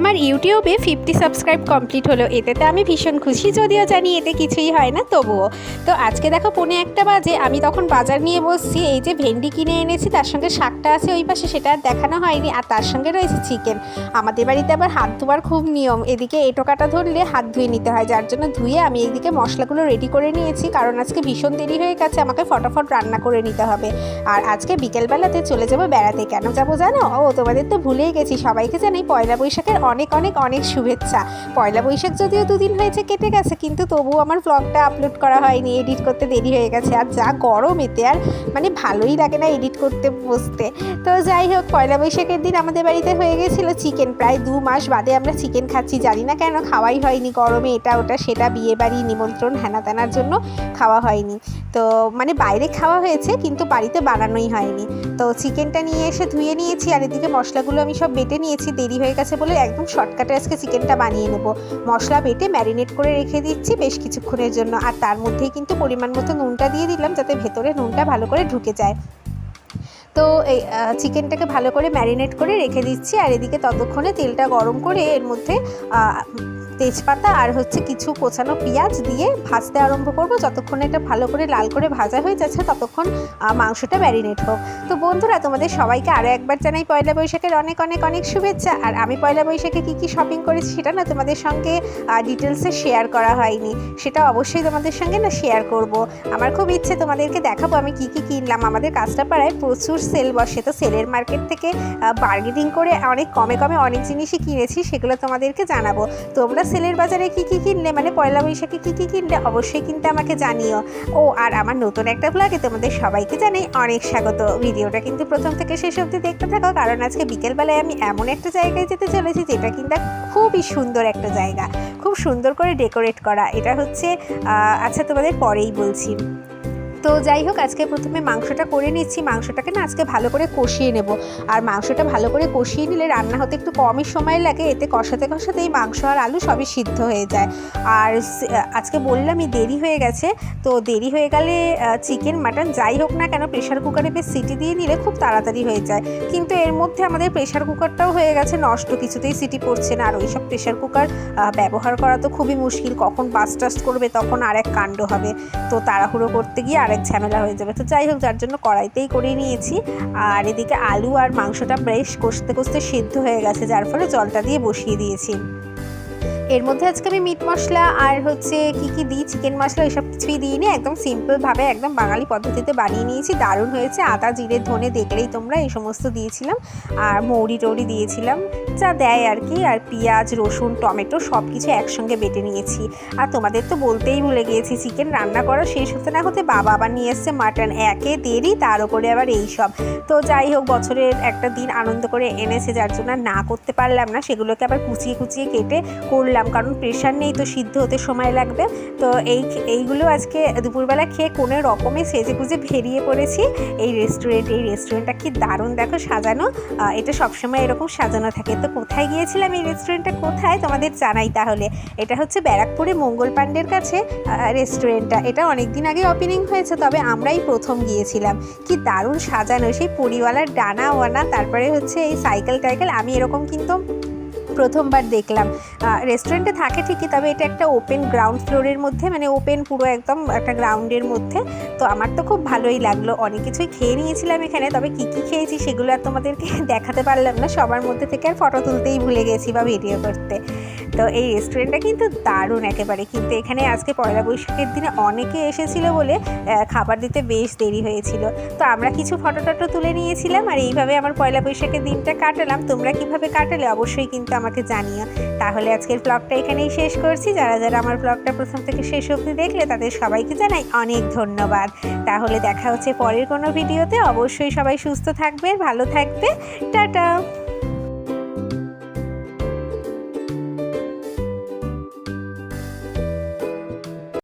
আমার ইউটিউবে fifty subscribe complete হলো। এতেতে আমি ভীষণ খুশি, যদিও জানি এতে কিছুই হয় না, তবুও। তো আজকে দেখো পৌনে একটা বাজে, আমি তখন বাজার নিয়ে বসছি, এই যে ভেন্ডি কিনে এনেছি, তার সঙ্গে শাকটা আছে ওই পাশে, সেটা আর দেখানো হয়নি। আর তার সঙ্গে রয়েছে চিকেন আমাদের বাড়িতে আবার হাত ধোয়ার খুব নিয়ম, এদিকে এটো কাটা ধরলে হাত ধুয়ে নিতে হয়, যার জন্য ধুয়ে আমি এদিকে মশলাগুলো রেডি করে নিয়েছি, কারণ আজকে ভীষণ দেরি হয়ে গেছে, আমাকে ফটাফট রান্না করে নিতে হবে। আর আজকে বিকেলবেলাতে চলে যাব বেড়াতে। কেন যাব জানো? ও, তোমাদের তো ভুলেই গেছি, সবাইকে জানাই পয়লা বৈশাখের অনেক অনেক অনেক শুভেচ্ছা। পয়লা বৈশাখ যদিও দুদিন হয়েছে, কেটে গেছে, কিন্তু তবুও আমার ব্লগটা আপলোড করা হয়নি এডিট করতে দেরি হয়ে গেছে। আর যা গরম এতে, আর মানে ভালোই লাগে না এডিট করতে, বসতে। তো যাই হোক, পয়লা বৈশাখের দিন আমাদের বাড়িতে হয়ে গেছিল চিকেন প্রায় দু মাস বাদে আমরা চিকেন খাচ্ছি। জানি না কেন খাওয়াই হয়নি গরমে, এটা ওটা সেটা বিয়ে বাড়ি নিমন্ত্রণ হ্যানা ত্যানার জন্য খাওয়া হয়নি। তো মানে বাইরে খাওয়া হয়েছে, কিন্তু বাড়িতে বানানোই হয়নি। তো চিকেনটা নিয়ে এসে ধুয়ে নিয়েছি, আর এদিকে মশলাগুলো আমি সব বেটে নিয়েছি। দেরি হয়ে গেছে বলে একদম শর্টকাটে আজকে চিকেনটা বানিয়ে নেব। মশলা বেটে ম্যারিনেট করে রেখে দিচ্ছি বেশ কিছুক্ষণের জন্য। আর তার মধ্যেই কিন্তু পরিমাণ মতো নুনটা দিয়ে দিলাম যাতে ভেতরে নুনটা ভালো করে ঢুকে যায়। তো এই চিকেনটাকে ভালো করে ম্যারিনেট করে রেখে দিচ্ছি। আর এদিকে ততক্ষণে তেলটা গরম করে এর মধ্যে তেজপাতা আর হচ্ছে কিছু কোচানো পেঁয়াজ দিয়ে ভাজতে আরম্ভ করব। যতক্ষণ এটা ভালো করে লাল করে ভাজা হয়ে যাচ্ছে, ততক্ষণ মাংসটা ম্যারিনেট হোক। তো বন্ধুরা, তোমাদের সবাইকে আরও একবার জানাই পয়লা বৈশাখের অনেক অনেক অনেক শুভেচ্ছা। আর আমি পয়লা বৈশাখে কী কী শপিং করেছি সেটা না তোমাদের সঙ্গে ডিটেলসে শেয়ার করা হয়নি। সেটা অবশ্যই তোমাদের সঙ্গে না শেয়ার করব। আমার খুব ইচ্ছে তোমাদেরকে দেখাবো আমি কী কী কিনলাম। আমাদের কাঁচরাপাড়ায় প্রচুর সেল বসে। তো সেলের মার্কেট থেকে বার্গেনিং করে অনেক, কমে কমে অনেক জিনিসই কিনেছি, সেগুলো তোমাদেরকে জানাব। তোমরা সেলের বাজারে কী কী কিনলে মানে পয়লা বৈশাখে কী কী কিনলে অবশ্যই কিন্তু আমাকে জানিও। ও, আর আমার নতুন একটা ব্লগে তোমাদের সবাইকে জানাই অনেক স্বাগত। ভিডিওটা কিন্তু প্রথম থেকে শেষ অবধি দেখতে থাকো, কারণ আজকে বিকেলবেলায় আমি এমন একটা জায়গায় যেতে চলেছি যেটা কিন্তু খুবই সুন্দর একটা জায়গা। খুব সুন্দর করে ডেকোরেট করা। এটা হচ্ছে আচ্ছা তোমাদের পরেই বলছি। তো যাই হোক, আজকে প্রথমে মাংসটা করে নিচ্ছি। মাংসটাকে না আজকে ভালো করে কষিয়ে নেব। আর মাংসটা ভালো করে কষিয়ে নিলে রান্না হতে একটু কমই সময় লাগে। এতে কষাতে কষাতেই মাংস আর আলু সবই সিদ্ধ হয়ে যায়। আর আজকে বললামই দেরি হয়ে গেছে। তো দেরি হয়ে গেলে চিকেন মাটন যাই হোক না কেন প্রেশার কুকারে বেশ সিটি দিয়ে নিলে খুব তাড়াতাড়ি হয়ে যায়। কিন্তু এর মধ্যে আমাদের প্রেশার কুকারটাও হয়ে গেছে, নষ্ট কিছুতেই সিটি পড়ছে না। আর ওইসব প্রেশার কুকার ব্যবহার করা তো খুবই মুশকিল। কখন বাস্ট টাস্ট করবে, তখন আর এক কাণ্ড হবে। তো তাড়াহুড়ো করতে গিয়ে আরেক ঝামেলা হয়ে যাবে। তো যাই হোক, যার জন্য কড়াইতেই করে নিয়েছি। আর এদিকে আলু আর মাংসটা বেশ কষতে কষতে সিদ্ধ হয়ে গেছে, যার ফলে জলটা দিয়ে বসিয়ে দিয়েছি। এর মধ্যে আজকে আমি মিট মশলা আর হচ্ছে কি কি দিই চিকেন মশলা, এসব কিছুই দিইনি। একদম সিম্পলভাবে একদম বাঙালি পদ্ধতিতে বানিয়ে নিয়েছি। দারুণ হয়েছে। আদা, জিরে, ধনে দেখলেই তোমরা এই সমস্ত দিয়েছিলাম। আর মৌরি টৌরি দিয়েছিলাম। যা দেয় আর কি। আর পেঁয়াজ, রসুন, টমেটো সব কিছু একসঙ্গে বেটে নিয়েছি। আর তোমাদের তো বলতেই ভুলে গিয়েছি চিকেন রান্না করা শেষ হতে না হতে বাবা আবার নিয়ে এসছে মাটন একে দেরি, তার উপরে আবার এই সব। তো যাই হোক, বছরের একটা দিন আনন্দ করে এনেছে, যার জন্য না করতে পারলাম না। সেগুলোকে আবার কুচিয়ে কুচিয়ে কেটে করলাম। কারণ প্রেশার নেই তো সিদ্ধ হতে সময় লাগবে। তো এই এইগুলো আজকে দুপুরবেলা খেয়ে কোনো রকমে সেজে গুজে বেরিয়ে পড়েছি। এই রেস্টুরেন্ট এই রেস্টুরেন্টটা কি দারুণ, দেখো সাজানো। এটা সবসময় এরকম সাজানো থাকে। তো কোথায় গিয়েছিলাম এই রেস্টুরেন্টটা কোথায়? তোমাদের জানাই তাহলে। এটা হচ্ছে ব্যারাকপুরে মঙ্গল পাণ্ডের কাছে রেস্টুরেন্টটা এটা অনেক দিন আগে ওপেনিং হয়েছে, তবে আমরাই প্রথম গিয়েছিলাম। কি দারুণ সাজানো। সেই পরিওয়ালার ডানা ওয়ানা, তারপরে হচ্ছে এই সাইকেল টাইকেল আমি এরকম কিন্তু প্রথমবার দেখলাম। রেস্টুরেন্টে থাকে ঠিকই, তবে এটা একটা ওপেন গ্রাউন্ড ফ্লোরের মধ্যে মানে ওপেন পুরো একদম একটা গ্রাউন্ডের মধ্যে। তো আমার তো খুব ভালোই লাগল। অনেক কিছুই খেয়ে নিয়েছিলাম এখানে, তবে কী কী খেয়েছি সেগুলো আর তোমাদেরকে দেখাতে পারলাম না। সবার মধ্যে থেকে আর ফটো তুলতেই ভুলে গেছি বা ভিডিও করতে। তো এই রেস্টুরেন্টটা কিন্তু দারুণ একেবারে। কিন্তু এখানে আজকে পয়লা বৈশাখের দিনে অনেকে এসেছিল বলে খাবার দিতে বেশ দেরি হয়েছিল। তো আমরা কিছু ফটো টটো তুলে নিয়েছিলাম আর এইভাবে আমার পয়লা বৈশাখের দিনটা কাটালাম। তোমরা কীভাবে কাটালে? অবশ্যই কিন্তু আমাকে জানিও। তাহলে আজকের ব্লগটা এখানেই শেষ করছি। যারা যারা আমার ব্লগটা প্রথম থেকে শেষ অবধি দেখলে তাদের সবাইকে জানাই অনেক ধন্যবাদ। তাহলে দেখা হচ্ছে পরের কোনো ভিডিওতে অবশ্যই সবাই সুস্থ থাকবে, ভালো থাকবে। টাটা!